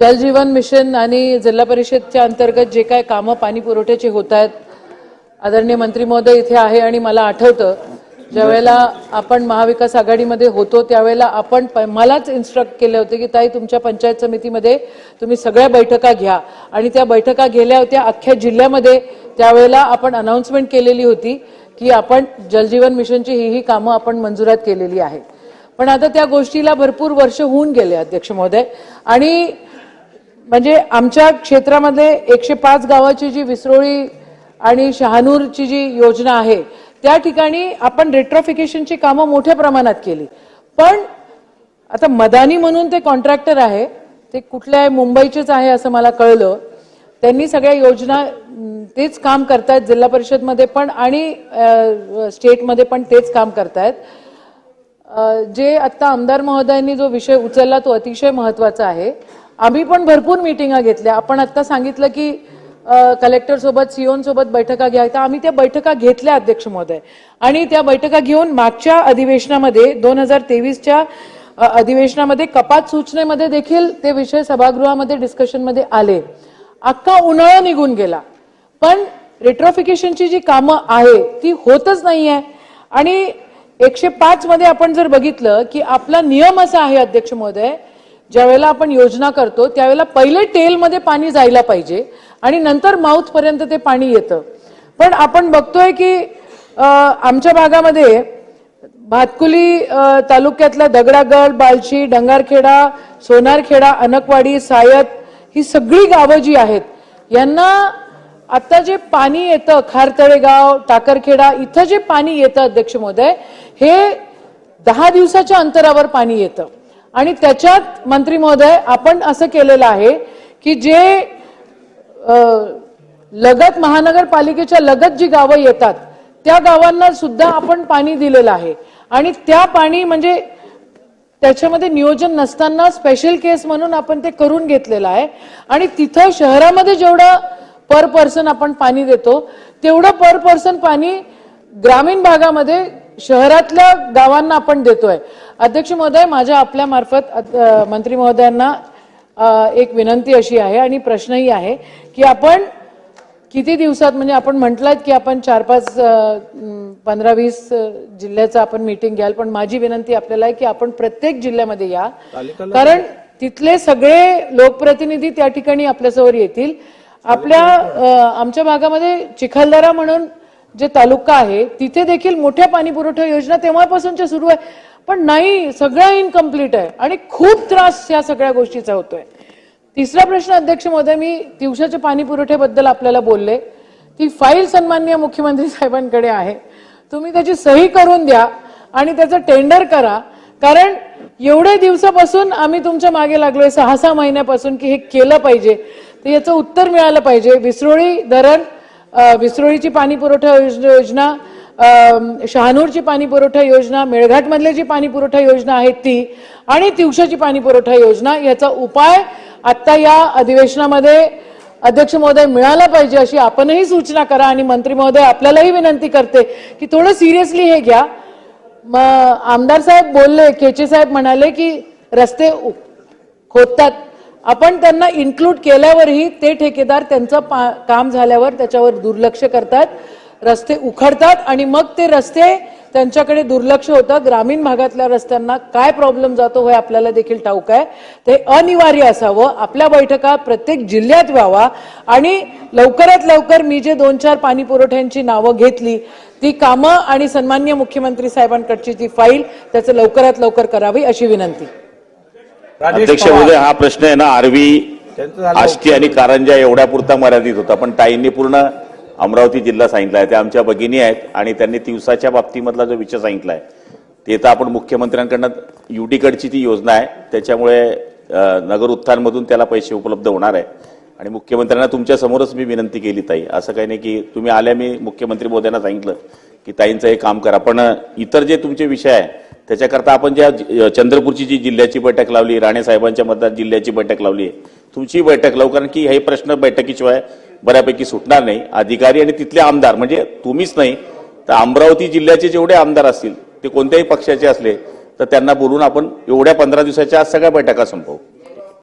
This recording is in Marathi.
जलजीवन मिशन आणि जिल्हा परिषदच्या अंतर्गत जे काय कामं पाणी पुरवठ्याची होत आहेत आदरणीय मंत्री महोदय इथे आहे आणि मला आठवतं ज्यावेळेला आपण महाविकास आघाडीमध्ये होतो त्यावेळेला आपण प- मलाच इन्स्ट्रक्ट केले होते की ताई तुमच्या पंचायत समितीमध्ये तुम्ही सगळ्या बैठका घ्या. आणि त्या बैठका गेल्या होत्या अख्ख्या जिल्ह्यामध्ये. त्यावेळेला आपण अनाऊन्समेंट केलेली होती की आपण जलजीवन मिशनची ही ही कामं आपण मंजुरात केलेली आहेत. पण आता त्या गोष्टीला भरपूर वर्ष होऊन गेले अध्यक्ष महोदय. आणि म्हणजे आमच्या क्षेत्रामध्ये एकशे पाच गावाची जी विसरोळी आणि शहानूरची जी योजना आहे त्या ठिकाणी आपण रेट्रोफिकेशनची कामं मोठ्या प्रमाणात केली. पण आता मदानी म्हणून ते कॉन्ट्रॅक्टर आहे ते कुठल्या मुंबईचेच आहे असं मला कळलं. त्यांनी सगळ्या योजना तेच काम करतायत जिल्हा परिषदमध्ये पण आणि स्टेटमध्ये पण तेच काम करतायत. जे आत्ता आमदार महोदयांनी जो विषय उचलला तो अतिशय महत्त्वाचा आहे. आम्ही पण भरपूर मिटिंगा घेतल्या. आपण आता सांगितलं की कलेक्टर सोबत सीओन सोबत बैठका घ्या. तर आम्ही त्या बैठका घेतल्या अध्यक्ष महोदय. आणि त्या बैठका घेऊन मागच्या अधिवेशनामध्ये दोन हजार तेवीसच्या अधिवेशनामध्ये कपात सूचनेमध्ये देखील ते विषय सभागृहामध्ये डिस्कशनमध्ये आले. अख्खा उन्हाळा निघून गेला. पण रेट्रोफिकेशनची जी कामं आहे ती होतच नाही आहे आणि एकशे पाच मध्ये आपण जर बघितलं की आपला नियम असा आहे अध्यक्ष महोदय ज्यावेळेला आपण योजना करतो त्यावेळेला पहिले टेलमध्ये पाणी जायला पाहिजे आणि नंतर माऊथपर्यंत ते पाणी येतं. पण आपण बघतोय की आमच्या भागामध्ये भातकुली तालुक्यातल्या दगडागड बालशी डंगारखेडा सोनारखेडा अनकवाडी सायत ही सगळी गावं जी आहेत यांना आता जे पाणी येतं खारतळेगाव टाकरखेडा इथं जे पाणी येतं अध्यक्ष महोदय हे दहा दिवसाच्या अंतरावर पाणी येतं. आणि त्याच्यात मंत्री महोदय आपण असं केलेलं आहे की जे लगत महानगरपालिकेच्या लगत जी गावं येतात त्या गावांना सुद्धा आपण पाणी दिलेलं आहे. आणि त्या पाणी म्हणजे त्याच्यामध्ये नियोजन नसताना स्पेशल केस म्हणून आपण ते करून घेतलेलं आहे. आणि तिथं शहरामध्ये जेवढं पर पर्सन आपण पाणी देतो तेवढं पर पर्सन पाणी ग्रामीण भागामध्ये शहरातल्या गावांना आपण देतोय. अध्यक्ष महोदय माझ्या आपल्या मार्फत मंत्री महोदयांना एक विनंती अशी आहे आणि प्रश्नही आहे की आपण किती दिवसात म्हणजे आपण म्हटलात की आपण चार पाच पंधरा वीस जिल्ह्याचं आपण मीटिंग घ्याल पण माझी विनंती आपल्याला आहे की आपण प्रत्येक जिल्ह्यामध्ये या. कारण तिथले सगळे लोकप्रतिनिधी त्या ठिकाणी आपल्यासमोर येतील. आपल्या आमच्या भागामध्ये चिखलदरा म्हणून जे तालुका आहे तिथे देखील मोठ्या पाणी पुरवठा योजना तेव्हापासूनच्या सुरू आहे. पण नाही सगळं इनकम्प्लीट आहे. आणि खूप त्रास या सगळ्या गोष्टीचा होतोय. तिसरा प्रश्न अध्यक्ष महोदय मी दिवसाच्या पाणी पुरवठ्याबद्दल आपल्याला बोलले. ती फाईल सन्माननीय मुख्यमंत्री साहेबांकडे आहे. तुम्ही त्याची सही करून द्या आणि त्याचं टेंडर करा. कारण एवढे दिवसापासून आम्ही तुमच्या मागे लागलोय सहा सहा महिन्यापासून की हे केलं पाहिजे. तर याचं उत्तर मिळालं पाहिजे. विसरोळी धरण विसरोळीची पाणी पुरवठा योज- योजना शहानूरची पाणी पुरवठा योजना मेळघाटमधले जी पाणी पुरवठा योजना आहे ती आणि तिवशाची पाणी पुरवठा योजना याचा उपाय आत्ता या अधिवेशनामध्ये अध्यक्ष महोदय मिळाला पाहिजे अशी आपणही सूचना करा आणि मंत्री महोदय आपल्यालाही विनंती करते की थोडं सिरियसली हे घ्या. मग आमदार साहेब बोलले केचे साहेब म्हणाले की रस्ते उ- खोदतात. आपण त्यांना इन्क्लूड केल्यावरही ते ठेकेदार त्यांचं पा- काम झाल्यावर त्याच्यावर दुर्लक्ष करतात. रस्ते उखडतात आणि मग ते रस्ते त्यांच्याकडे दुर्लक्ष होतं ग्रामीण भागातल्या रस्त्यांना काय प्रॉब्लेम जातो हे आपल्याला देखील ठाऊक आहे. ते अनिवार्य असावं. आपल्या बैठका प्रत्येक जिल्ह्यात व्हावा आणि लवकरात लवकर मी जे दोन चार पाणी पुरवठ्यांची नावं घेतली ती कामं आणि सन्मान्य मुख्यमंत्री साहेबांकडची ती फाईल त्याचं लवकरात लवकर करावी अशी विनंती. अध्यक्ष. महोदय हा प्रश्न आहे ना आरवी आष्टी आणि कारंजा एवढ्या पुरता मर्यादित होता पण ताईंनी पूर्ण अमरावती जिल्हा सांगितला आहे. त्या आमच्या भगिनी आहेत आणि त्यांनी दिवसाच्या बाबतीमधला जो विषय सांगितला आहे ते तर आपण मुख्यमंत्र्यांकडनं युडीकडची ती योजना आहे त्याच्यामुळे नगर उत्थानमधून त्याला पैसे उपलब्ध होणार आहे. आणि मुख्यमंत्र्यांना तुमच्यासमोरच मी विनंती केली ताई. असं काही नाही की तुम्ही आल्या मी मुख्यमंत्री मोद्यांना सांगितलं की ताईंचं हे काम करा. पण इतर जे तुमचे विषय आहे त्याच्याकरता आपण ज्या चंद्रपूरची जी जिल्ह्याची बैठक लावली राणे साहेबांच्या मतदार जिल्ह्याची बैठक लावली आहे तुमची बैठक लावू. कारण की हे प्रश्न बैठकीशिवाय बऱ्यापैकी सुटणार नाही. अधिकारी आणि तिथले आमदार म्हणजे तुम्हीच नाही तर अमरावती जिल्ह्याचे जेवढे आमदार असतील ते कोणत्याही पक्षाचे असले तर त्यांना बोलून आपण एवढ्या पंधरा दिवसाच्या आज सगळ्या बैठका संपवू.